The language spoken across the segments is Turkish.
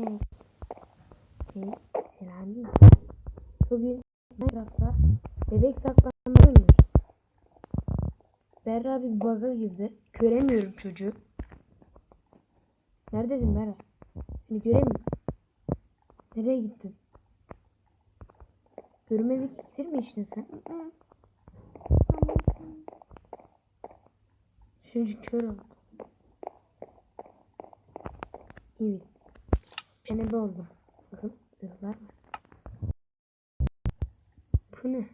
Evet. Evet. Selam Bugün Minecraft'ta bebek saklanma oynuyoruz. Berra bir bug'a girdi. Göremiyorum çocuğu. Neredesin Berra? Seni göremiyorum. Nereye gittin? Görmedik iksir mi içtin sen? Çocuk kör oldu. Evet. Penebe oldum. Bakın ızlar var. Bu ne?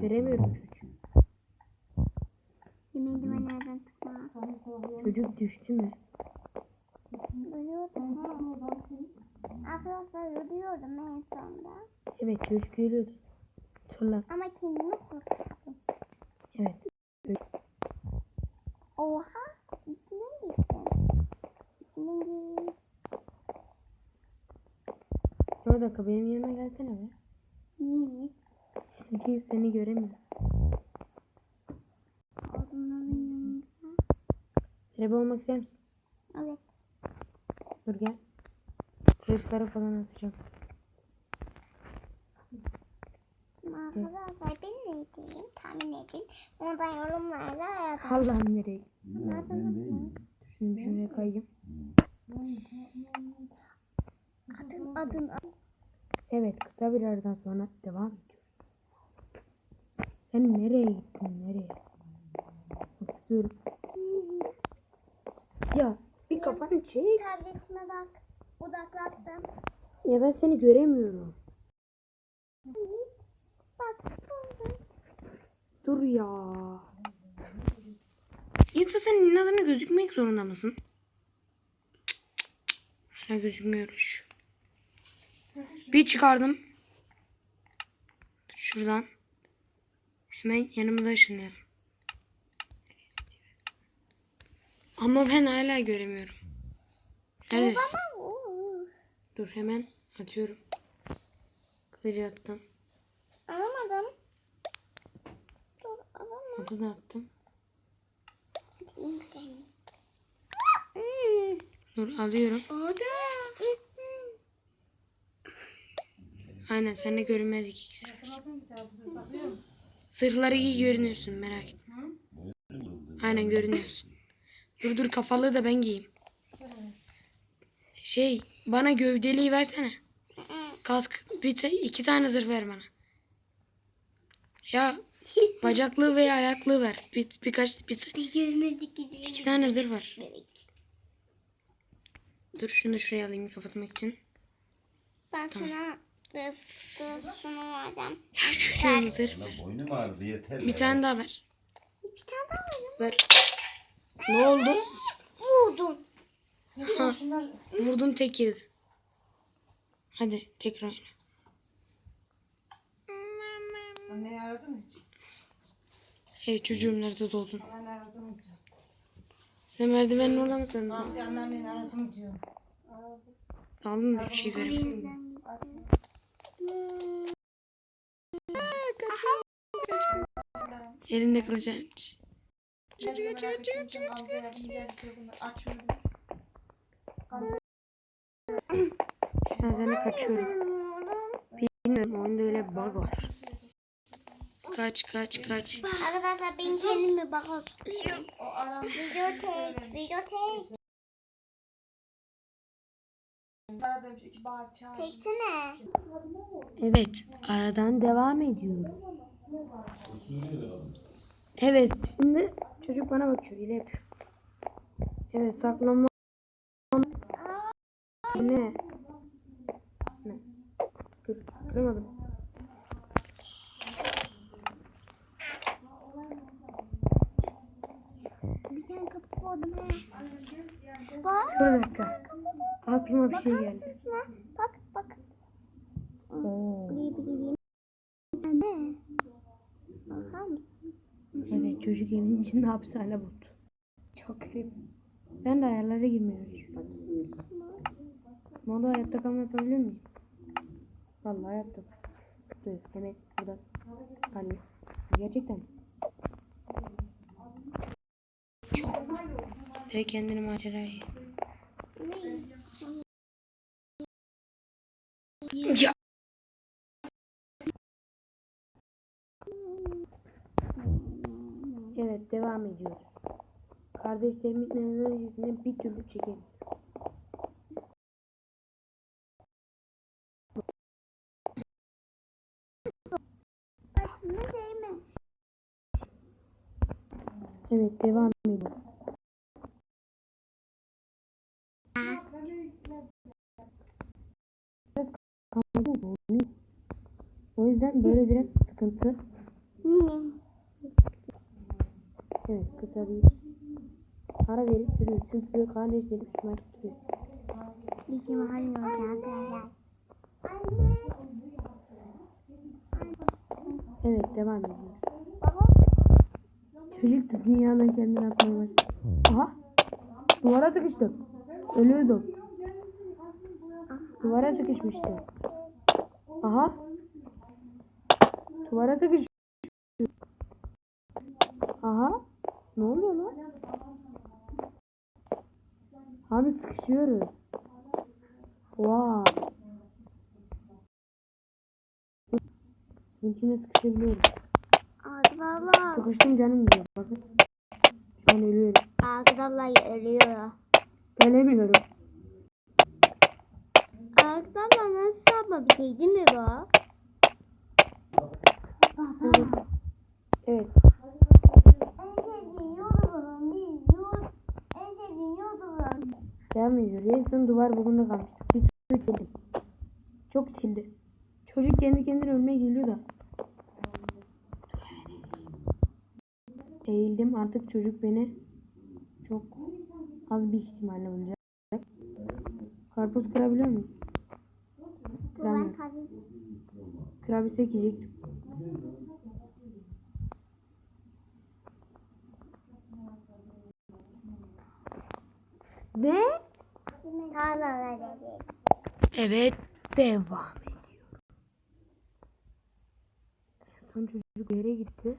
Göremiyorum çocuğu. Yemeği nereden çıkma? Çocuk düştü mü? Ölüyordum. Arkadaşlar ölüyordum en sonunda. Evet çocuk görüyordu. Sorular. Ama kendimi kurtardım. Evet. Oha! İçinden gittim. İçinden git. Bir dakika benim yanıma gelsene be. Niye? Çünkü seni göremiyorum. Penebe olmak ister misin? Evet. Dur gel. Kılıçları falan atacağım. Arkadaşlar ben neydim? Tahmin edin. Onu da yorumlarda yazın. Allah'ım nereye? Şunu şuraya kayayım. Adın adın adın. Evet kısa bir aradan sonra devam ediyoruz. Sen nereye gittin nereye? Bakıyorum. Ya bir kafanı çek. Tabletime bak. Odaklattım. Ya ben seni göremiyorum. Bak. Dur ya. Yoksa senin inadına gözükmek zorunda mısın? Hala gözükmüyor. Bir çıkardım. Şuradan. Hemen yanımıza ışınlayalım. Ama ben hala göremiyorum. Neredesin? Dur hemen atıyorum. Kılıcı attım. Alamadım. Dur alamadım. Atı da attım. Hadi in bakalım. Dur alıyorum. Aynen seninle görünmezlik iksiri. Sırları iyi görünüyorsun merak etme. Aynen görünüyorsun. Dur dur kafalığı da ben giyeyim. Şey bana gövdeliği versene. Kask bir ta- iki tane zırh ver bana. Ya bacaklığı veya ayaklığı ver. Bir, birkaç bir, iki tane zırh var. Dur şunu şuraya alayım kapatmak için. Ben sana dısını vereceğim. Çocuğum zırh. Lan boynum ağrıdı yeter Bir ya. tane daha ver. Bir tane daha vereceğim. Ver. Ne oldu? Vurdum. Ha, vurdun tek yedi. Hadi tekrar oyna. Anneni aradın mı hiç? Hey çocuğum nerede doldun? Anneni aradın mı diyor. Sen merdivenin orada mısın? Hamsi anneni aradın mı diyor. Aldın mı? Bir şey göremiyorum. Elinde kılıç. Ben sana kaçıyorum. Bilmiyorum oyunda öyle bug var. Kaç kaç kaç. Arkadaşlar ben kendimi bak Video tek, video tek. Evet aradan devam ediyorum. Evet şimdi çocuk bana bakıyor hile yapıyor. Evet saklanma. Ne? Ne? Dur kırmadım. Bir tane kapı koydum. Bak. Bir dakika. Aklıma bir şey geldi. Bak bak. Oo. Buraya bir. Ne? Bakar mısın? Evet çocuk evin içinde hapishane buldu. Çok garip. Ben de ayarlara girmiyorum. Bakayım. Moda hayatta kalma yapabilir miyim? Vallahi yaptım. Dur hemen buradan. Hani gerçekten. Çok. Direkt kendini maceraya. Ya. Evet devam ediyoruz. Kardeşlerimin neden yüzünden bir türlü çekemiyorum. Evet devam ediyoruz. Anladın mı? O yüzden böyle biraz sıkıntı. Niye? Evet kısa bir ara verip duruyoruz. Çünkü kardeşlerim şuna tutuyor. Bizim halin olacak. Evet devam ediyoruz. Çocuk da dünyadan kendini atmaya başladı. Aha. Duvara sıkıştım. Ölüyordum. Duvara sıkışmıştım. Aha. Duvara sıkıştım. Aha. Ne oluyor lan? Abi sıkışıyoruz. Wow. İçine sıkışabiliyorum. Arkadaşlar. Sıkıştım canım diyor. Bakın. Şu an ölüyorum. Arkadaşlar ölüyor. Gelemiyorum. Arkadaşlar nasıl yapma bir şey değil mi bu? Evet. Yolum. Devam ediyor. En son duvar bugün kalmıştık. Bir türlü sildim. Çok sildi. Çocuk kendi kendine ölmeye geliyor da. Eğildim. Artık çocuk beni çok az bir ihtimalle öldürecek. Karpuz kırabiliyor muyum? Kadın. Kırabilsek yiyecektim. Ve. Evet, devam ediyor. Son çocuk yere gitti.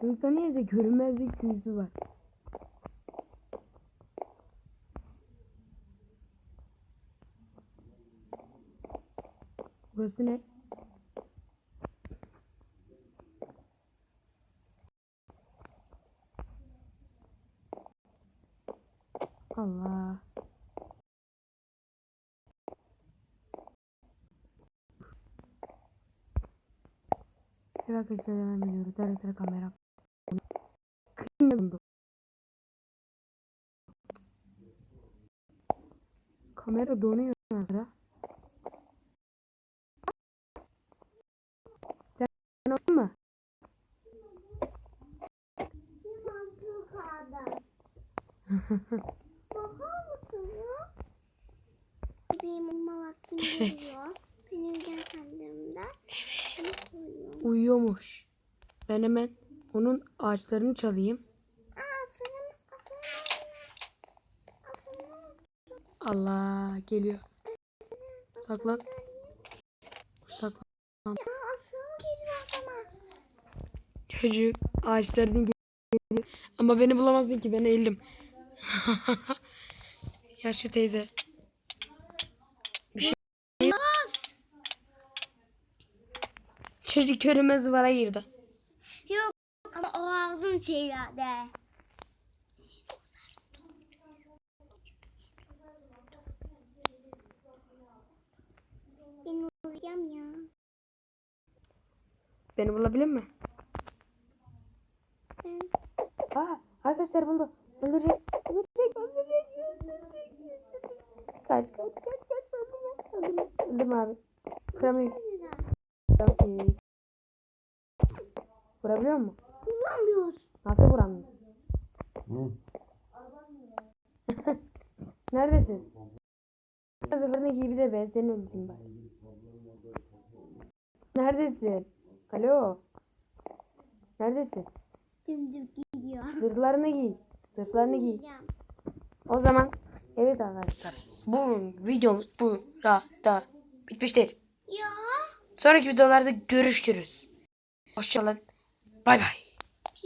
Çocukta niye de görünmezlik büyüsü var. Burası ne? Allah. Evet arkadaşlar devam ediyoruz. Ara sıra kamera. Kıyıldı. Kamera donuyor ara sıra. Sen aldın mı? Bakar mısın ya? Benim umma vaktim Evet. geliyor. Benim gel sandığımda. Evet. Uyuyormuş. Ben hemen onun ağaçlarını çalayım. Allah geliyor. Saklan. Saklan. Çocuk ağaçlarını geliyor. Ama beni bulamazdın ki ben eğildim. Yaşlı teyze. Bir şey Çocuk körümez duvara girdi. Yok ama o ağzın şeylerde. Ben uyuyacağım ya. Beni bulabilir mi? Ben Aa, arkadaşlar buldu. Öldürecek. Öldürecek. Öldürecek. Öldürecek. Kaç kaç kaç kaç. Öldürecek. Öldüm abi. Kıramıyorum. Kıramıyorum. Vurabiliyor mu? kullanmıyoruz. Nasıl vuramıyor? Neredesin? Zıfırını giy bir de ben seni öldüreyim bari. Neredesin? Alo. Neredesin? Dümdük gidiyor. Zırhlarını giy. Zırhlarını giy. O zaman evet arkadaşlar. Bu videomuz burada bitmiştir. Ya. Sonraki videolarda görüşürüz. Hoşçakalın. Bay bay.